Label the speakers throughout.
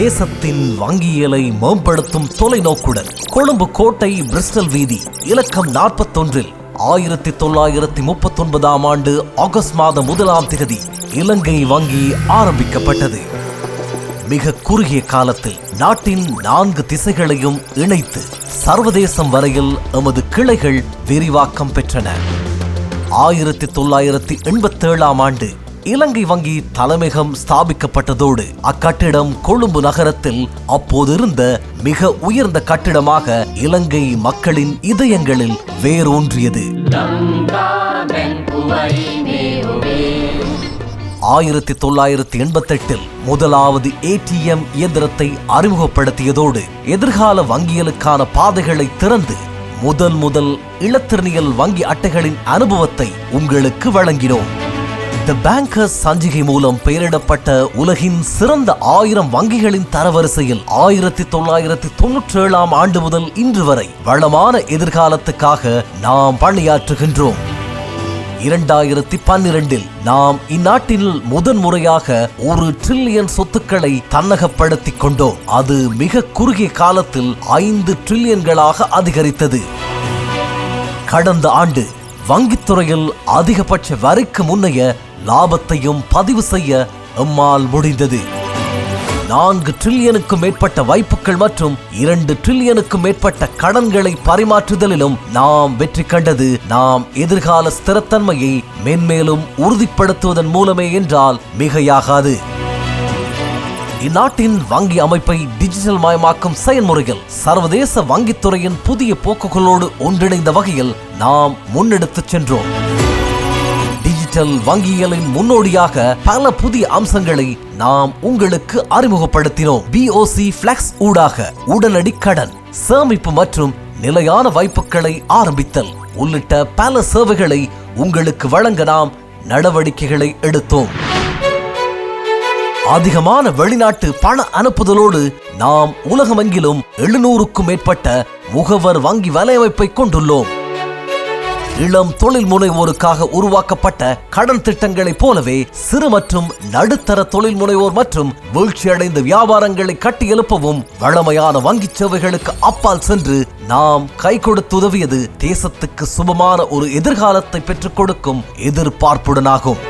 Speaker 1: தேசத்தின் வங்கியலை மேம்படுத்தும் தொலைநோக்குடன் கொழும்பு கோட்டை பிரிஸ்டல் வீதி இலக்கம் நாற்பத்தொன்றில் ஆயிரத்தி தொள்ளாயிரத்தி முப்பத்தி ஒன்பதாம் ஆண்டு ஆகஸ்ட் மாதம் முதலாம் திகதி இலங்கை வங்கி ஆரம்பிக்கப்பட்டது. மிக குறுகிய காலத்தில் நாட்டின் நான்கு திசைகளையும் இணைத்து சர்வதேசம் வரையில் எமது கிளைகள் விரிவாக்கம் பெற்றன. ஆயிரத்தி தொள்ளாயிரத்தி எண்பத்தேழாம் ஆண்டு இலங்கை வங்கி தலைமையகம் ஸ்தாபிக்கப்பட்டதோடு அக்கட்டிடம் கொழும்பு நகரத்தில் அப்போதிருந்த மிக உயர்ந்த கட்டிடமாக இலங்கை மக்களின் இதயங்களில் வேரூன்றியது. ஆயிரத்தி தொள்ளாயிரத்தி எண்பத்தெட்டில் முதலாவது ஏடிஎம் இயந்திரத்தை அறிமுகப்படுத்தியதோடு எதிர்கால வங்கியலுக்கான பாதைகளை திறந்து முதல் முதல் இளத்திறனியல் வங்கி அட்டைகளின் அனுபவத்தை உங்களுக்கு வழங்கினோம். த பேங்கர்ஸ் சஞ்சிகை மூலம் பெயரிடப்பட்ட உலகின் சிறந்த ஆயிரம் வங்கிகளின் தரவரிசையில் ஆயிரத்தி தொள்ளாயிரத்தி தொன்னூற்றி ஏழாம் ஆண்டு முதல் இன்று வரை வளமான எதிர்காலத்துக்காக நாம் பணியாற்றுகின்றோம். இரண்டாயிரத்தி பன்னிரண்டில் நாம் இந்நாட்டில் முதன் முறையாக ஒரு ட்ரில்லியன் சொத்துக்களை தன்னகப்படுத்திக் கொண்டோம். அது மிக குறுகிய காலத்தில் ஐந்து ட்ரில்லியன்களாக அதிகரித்தது. கடந்த ஆண்டு வங்கித்துறையில் அதிகபட்ச வரிக்கு முன்னைய லாபத்தையும் பதிவு செய்ய எம்மால் முடிந்தது. நான்கு ட்ரில்லியனுக்கும் மேற்பட்ட வாய்ப்புகள் மற்றும் இரண்டு ட்ரில்லியனுக்கும் மேற்பட்ட கடன்களை பரிமாற்றுதலிலும் நாம் வெற்றி கண்டது. நாம் எதிர்கால ஸ்திரத்தன்மையை மென்மேலும் உறுதிப்படுத்துவதன் மூலமே என்றால் மிகையாகாது. இந்நாட்டின் வங்கி அமைப்பை டிஜிட்டல் மயமாக்கும் செயல்முறையில் சர்வதேச வங்கித்துறையின் புதிய போக்குகளோடு ஒன்றிணைந்த வகையில் நாம் முன்னெடுத்துச் சென்றோம். டிஜிட்டல் வங்கியலின் முன்னோடியாக பல புதிய அம்சங்களை நாம் உங்களுக்கு அறிமுகப்படுத்தினோம். பிஓசி பிளக்ஸ் ஊடாக உடனடி கடன் சேமிப்பு மற்றும் நிலையான வாய்ப்புகளை ஆரம்பித்தல் உள்ளிட்ட பல சேவைகளை உங்களுக்கு வழங்க நாம் நடவடிக்கைகளை எடுத்தோம். அதிகமான வெளிநாட்டு பண அனுப்புதலோடு நாம் உலகமெங்கிலும் எழுநூறுக்கும் மேற்பட்ட முகவர் வங்கி வலையமைப்பை கொண்டுள்ளோம். இளம் தொழில் முனைவோருக்காக உருவாக்கப்பட்ட கடன் திட்டங்களைப் போலவே சிறு மற்றும் நடுத்தர தொழில் முனைவோர் மற்றும் வீழ்ச்சியடைந்த வியாபாரங்களை கட்டியெழுப்பவும் வளமையான வங்கிச் சேவைகளுக்கு அப்பால் சென்று நாம் கை கொடுத்து உதவியது தேசத்துக்கு சுபமான ஒரு எதிர்காலத்தை பெற்றுக் கொடுக்கும் எதிர்பார்ப்புடனாகும்.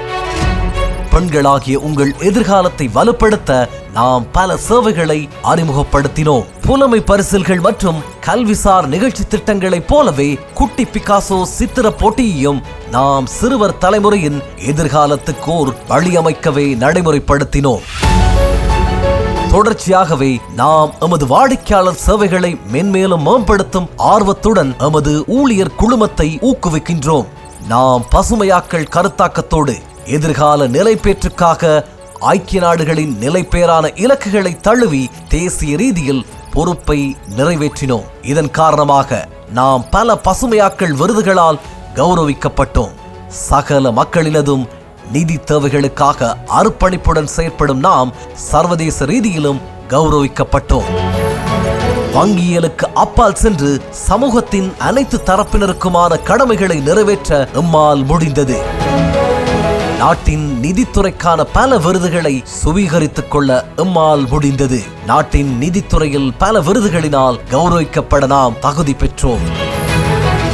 Speaker 1: பெண்களாகிய உங்கள் எதிர்காலத்தை வலுப்படுத்த நாம் பல சேவைகளை அறிமுகப்படுத்தினோம். புலமை பரிசில்கள் மற்றும் கல்விசார் நிகழ்ச்சி திட்டங்களைப் போலவே குட்டி பிகாசோ சித்திர போட்டியையும் நாம் சிறுவர் தலைமுறையின் எதிர்காலத்துக்கோர் வழியமைக்கவே நடைமுறைப்படுத்தினோம். தொடர்ச்சியாகவே நாம் எமது வாடிக்கையாளர் சேவைகளை மென்மேலும் மேம்படுத்தும் ஆர்வத்துடன் எமது ஊழியர் குழுமத்தை ஊக்குவிக்கின்றோம். நாம் பசுமையாக்கள் கருத்தாக்கத்தோடு எதிர்கால நிலைப்பேற்றுக்காக ஐக்கிய நாடுகளின் நிலைப்பேறான இலக்குகளை தழுவி தேசிய ரீதியில் பொறுப்பை நிறைவேற்றினோம். இதன் காரணமாக நாம் பல பசுமையாக்கள் விருதுகளால் கௌரவிக்கப்பட்டோம். சகல மக்களினதும் நிதி தேவைகளுக்காக அர்ப்பணிப்புடன் செயற்படும் நாம் சர்வதேச ரீதியிலும் கௌரவிக்கப்பட்டோம். வங்கியலுக்கு அப்பால் சென்று சமூகத்தின் அனைத்து தரப்பினருக்குமான கடமைகளை நிறைவேற்ற எம்மால் முடிந்தது. நாட்டின் நிதித்துறைக்கான பல விருதுகளை சுவீகரித்துக் கொள்ள எம்மால் முடிந்தது. நாட்டின் நிதித்துறையில் பல விருதுகளினால் கௌரவிக்கப்பட நாம் தகுதி பெற்றோம்.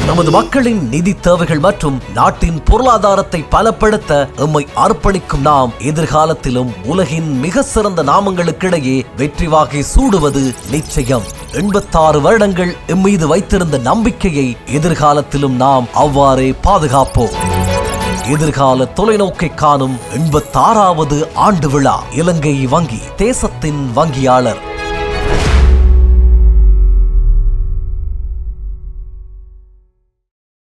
Speaker 1: நமது மக்களின் நிதி தேவைகள் மற்றும் நாட்டின் பொருளாதாரத்தை பலப்படுத்த எம்மை அர்ப்பணிக்கும் நாம் எதிர்காலத்திலும் உலகின் மிக சிறந்த நாமங்களுக்கிடையே வெற்றி வாகை சூடுவது நிச்சயம். எண்பத்தாறு வருடங்கள் எம்மீது வைத்திருந்த நம்பிக்கையை எதிர்காலத்திலும் நாம் அவ்வாறே பாதுகாப்போம். எதிர்கால தொலைநோக்கை காணும் எண்பத்தாறாவது ஆண்டு விழா. இலங்கை வங்கி தேசத்தின் வங்கியாளர்.